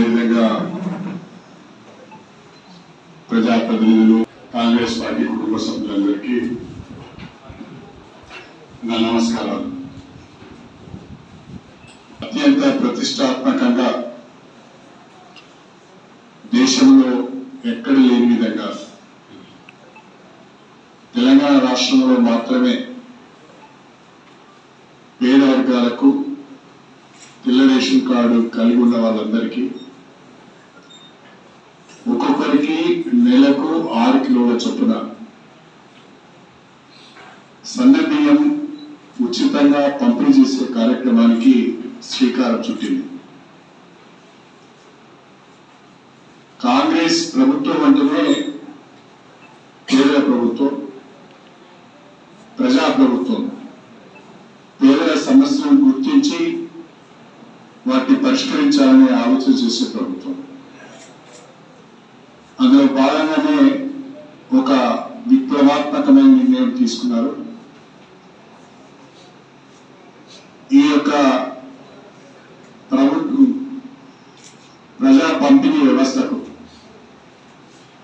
అదేవిధంగా ప్రజాప్రతినిధులు కాంగ్రెస్ పార్టీ కుటుంబ సభ్యులందరికీ నా నమస్కారాలు. అత్యంత ప్రతిష్టాత్మకంగా దేశంలో ఎక్కడ లేని విధంగా తెలంగాణ రాష్ట్రంలో మాత్రమే పేద వర్గాలకు పిల్ల రేషన్ కార్డు కలిగి ఉన్న వాళ్ళందరికీ చొప్పున. సన్న బియ్యం ఉచితంగా పంపిణీ చేసే కార్యక్రమానికి శ్రీకారం చుట్టింది. కాంగ్రెస్ ప్రభుత్వం అంటేనే పేదల ప్రభుత్వం ప్రజా ప్రభుత్వం. పేదల సమస్యలను గుర్తించి వాటిని పరిష్కరించాలని ఆలోచన చేసే ప్రభుత్వం. నిర్ణయం తీసుకున్నారు. ఈ యొక్క ప్రభుత్వం ప్రజా పంపిణీ వ్యవస్థకు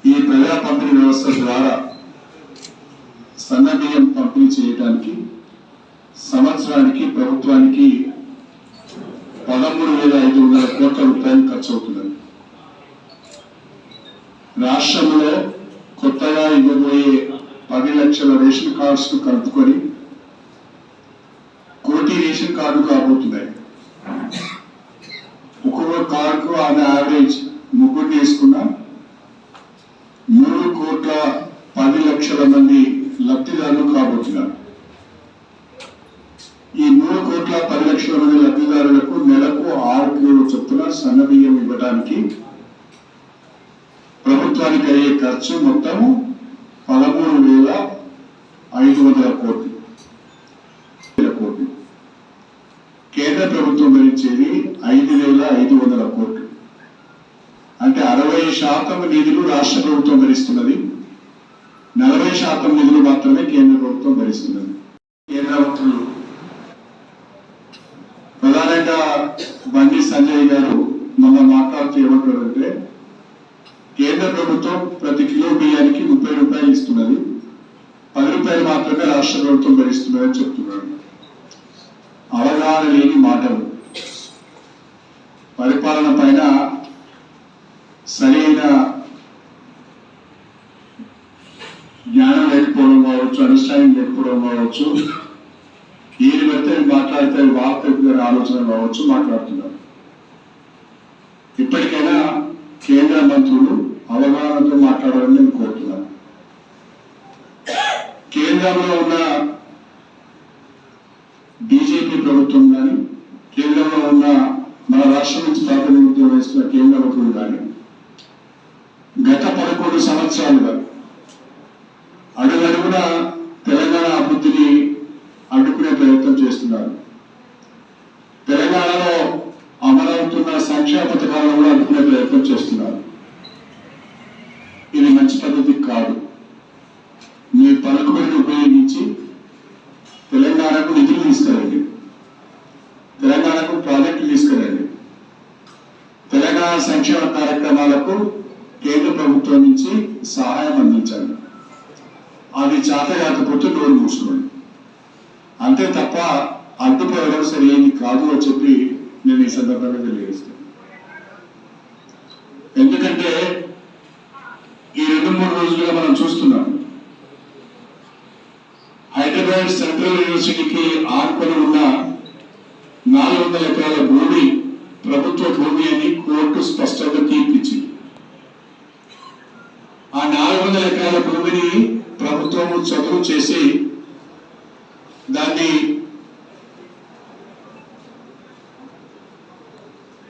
ఈ ప్రజా పంపిణీ వ్యవస్థ ద్వారా సన్న బియ్యం పంపిణీ చేయడానికి సంవత్సరానికి ప్రభుత్వానికి పదమూడు వేల ఐదు వందల కోట్ల రూపాయలు ఖర్చు అవుతున్నది రాష్ట్రంలో కొత్తగా ఇవ్వబోయే పది లక్షల రేషన్ కార్డ్స్ కలుపుకొని కోటి రేషన్ కార్డు కాబోతున్నాయి. ఒక్కొక్క కార్డుకు అది యావరేజ్ ముగ్గురు తీసుకున్నా మూడు కోట్ల పది లక్షల మంది లబ్ధిదారులు కాబోతున్నారు. ఈ మూడు కోట్ల పది లక్షల మంది లబ్ధిదారులకు నెలకు ఆరు కిలోల చొప్పున సన్న బియ్యం ఇవ్వడానికి ప్రభుత్వానికి అయ్యే ఖర్చు మొత్తం పదమూడు వేల ఐదు వందల కోట్లు కోట్లు కేంద్ర ప్రభుత్వం భరించేది ఐదు వేల ఐదు వందల కోట్లు. అంటే అరవై శాతం నిధులు రాష్ట్ర ప్రభుత్వం భరిస్తున్నది. నలభై శాతం నిధులు మాత్రమే కేంద్ర ప్రభుత్వం భరిస్తున్నది. కేంద్ర మంత్రులు ప్రధానంగా బండి సంజయ్ గారు మొన్న మాట్లాడుతూ ఏమంటారంటే కేంద్ర ప్రభుత్వం ప్రతి కిలో బియ్యానికి ముప్పై రూపాయలు ఇస్తున్నది. రూపాయలు మాత్రమే రాష్ట్ర ప్రభుత్వం భరిస్తున్నదని చెప్తున్నాడు. అవగాహన లేని మాటలు. పరిపాలన పైన సరైన జ్ఞానం లేకపోవడం కావచ్చు అండర్స్టాండింగ్ లేకపోవడం కావచ్చు ఏది పడితే మాట్లాడితే అది ఆలోచన కావచ్చు మాట్లాడుతున్నారు ఇప్పటికైనా కేంద్ర మంత్రులు కేంద్రంలో ఉన్న బీజేపీ ప్రభుత్వం కానీ కేంద్రంలో ఉన్న మన రాష్ట్రం నుంచి ప్రాతినిధ్యం వహిస్తున్న కేంద్ర ప్రభుత్వం కానీ గత పదకొండు సంవత్సరాలుగా అడుగడుగున తెలంగాణ అభివృద్ధిని అడ్డుకునే ప్రయత్నం చేస్తున్నారు. తెలంగాణలో అమలవుతున్న సంక్షేమ పథకాలను కూడా అడ్డుకునే ప్రయత్నం చేస్తున్నారు. తెలంగాణ సంక్షేమ కార్యక్రమాలకు కేంద్ర ప్రభుత్వం నుంచి సహాయం అందించండి. అది చేత కాకపోతే నోరు మూసుకోండి. అంతే తప్ప అడ్డుపడడం సరైనది కాదు అని చెప్పి నేను ఈ సందర్భంగా తెలియదు ఎందుకంటే ఈ రెండు మూడు రోజులుగా మనం చూస్తున్నాం హైదరాబాద్ సెంట్రల్ యూనివర్సిటీకి ఆనుకొని ఉన్న నాలుగు వందల ఎకరాల భూమి ప్రభుత్వ భూమి అని కోర్టు స్పష్టంగా తీర్పిచ్చింది ఆ నాలుగు వందల ఎకరాల భూమిని ప్రభుత్వం చదువు చేసి దాన్ని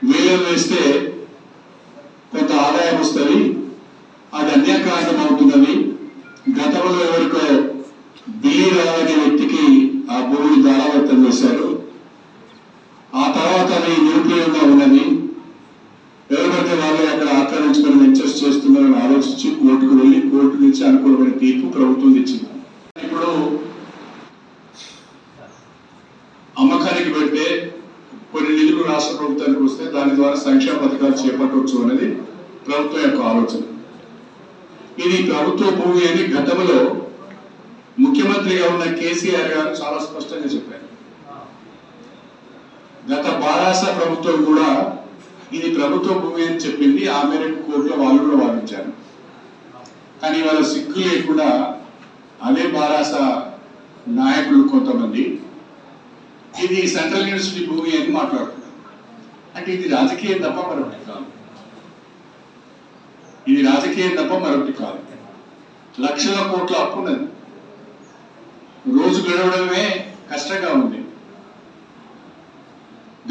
వేలం వేస్తే కొంత ఆదాయం వస్తుంది. అది అన్యాకారణం అవుతుందని గతంలో ఎవరికో బిల్లి రావు వ్యక్తికి ఆ భూమిని వ్యక్తం చేశారు. ఆ తర్వాత అది నిరుపయోగంగా ఉన్నది అక్కడ వెంచర్స్ చేస్తున్నారని ఆలోచించి కోర్టుకు వెళ్ళి కోర్టు నుంచి అనుకూలమైన తీర్పు ప్రభుత్వం ఇచ్చింది ఇప్పుడు అమ్మకానికి పెడితే కొన్ని నిధులు రాష్ట్ర ప్రభుత్వానికి వస్తే దాని ద్వారా సంక్షేమ పథకాలు చేపట్టవచ్చు అనేది ప్రభుత్వం యొక్క ఆలోచన. ఇది ప్రభుత్వ భూమి అని గతంలో ముఖ్యమంత్రిగా ఉన్న కేసీఆర్ గారు చాలా స్పష్టంగా చెప్పారు. గత బారాస ప్రభుత్వం కూడా ఇది ప్రభుత్వ భూమి అని చెప్పింది ఆ మేరకు కోర్టులో వాళ్ళు కూడా వాదించారు. కానీ వాళ్ళ సిక్కు లేకుండా అదే బారాస నాయకులు కొంతమంది ఇది సెంట్రల్ యూనివర్సిటీ భూమి అని మాట్లాడుతున్నారు. అంటే ఇది రాజకీయం తప్ప మరొకటి కాదు. ఇది రాజకీయం తప్ప మరొకటి కాదు. లక్షల కోట్ల అప్పు ఉన్నది రోజు గడవడమే కష్టంగా ఉంది.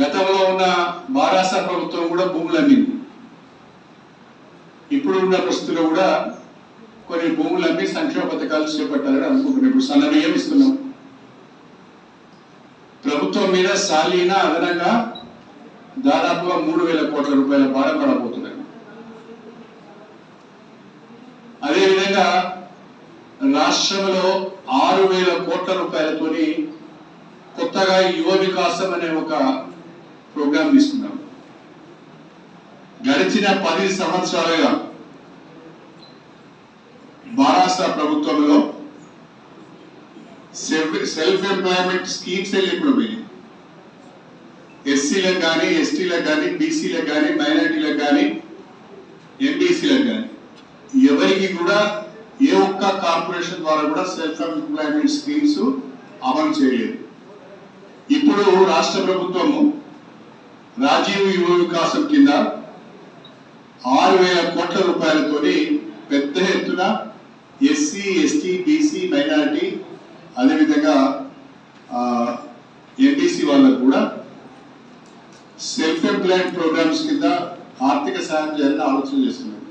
గతంలో ఉన్న మహారాష్ట్ర ప్రభుత్వం కూడా భూములు అమ్మింది. ఇప్పుడు ఉన్న పరిస్థితుల్లో కూడా కొన్ని భూములు అమ్మి సంక్షేమ పథకాలు చేపట్టాలని అనుకుంటున్నాం. ఇప్పుడు సన్నబియ్యం ఇస్తున్నాం. ప్రభుత్వం మీద సాలీన అదనంగా దాదాపుగా మూడు వేల కోట్ల రూపాయల భారం పడబోతున్నాయి అదేవిధంగా రాష్ట్రంలో ఆరు వేల కోట్ల రూపాయలతోని కొత్తగా యువ వికాసం అనే ఒక ప్రోగ్రాం తీసుకున్నాం. గడిచిన పది సంవత్సరాలుగా మహారాష్ట్ర ప్రభుత్వంలో సెల్ఫ్ ఎంప్లాయ్మెంట్ స్కీమ్స్ ఇప్పుడు పోయినాయి. ఎస్సీలకు కానీ ఎస్టీలకు కానీ బీసీలకు కానీ మైనారిటీలకు కానీ ఎంబీసీలకు కానీ ఎవరికి కూడా ఏ ఒక్క కార్పొరేషన్ ద్వారా కూడా సెల్ఫ్ ఎంప్లాయ్మెంట్ స్కీమ్స్ అమలు చేయలేదు. ఇప్పుడు రాష్ట్ర ప్రభుత్వము రాజీవ్ యువ వికాసం కింద ఆరు వేల కోట్ల రూపాయలతోని పెద్ద ఎత్తున ఎస్సీ ఎస్టీ బీసీ మైనారిటీ అదేవిధంగా ఎన్టీసీ వాళ్ళకు కూడా సెల్ఫ్ ఎంప్లాయ్డ్ ప్రోగ్రామ్స్ కింద ఆర్థిక సాయం చేయాలని ఆలోచన చేస్తున్నారు.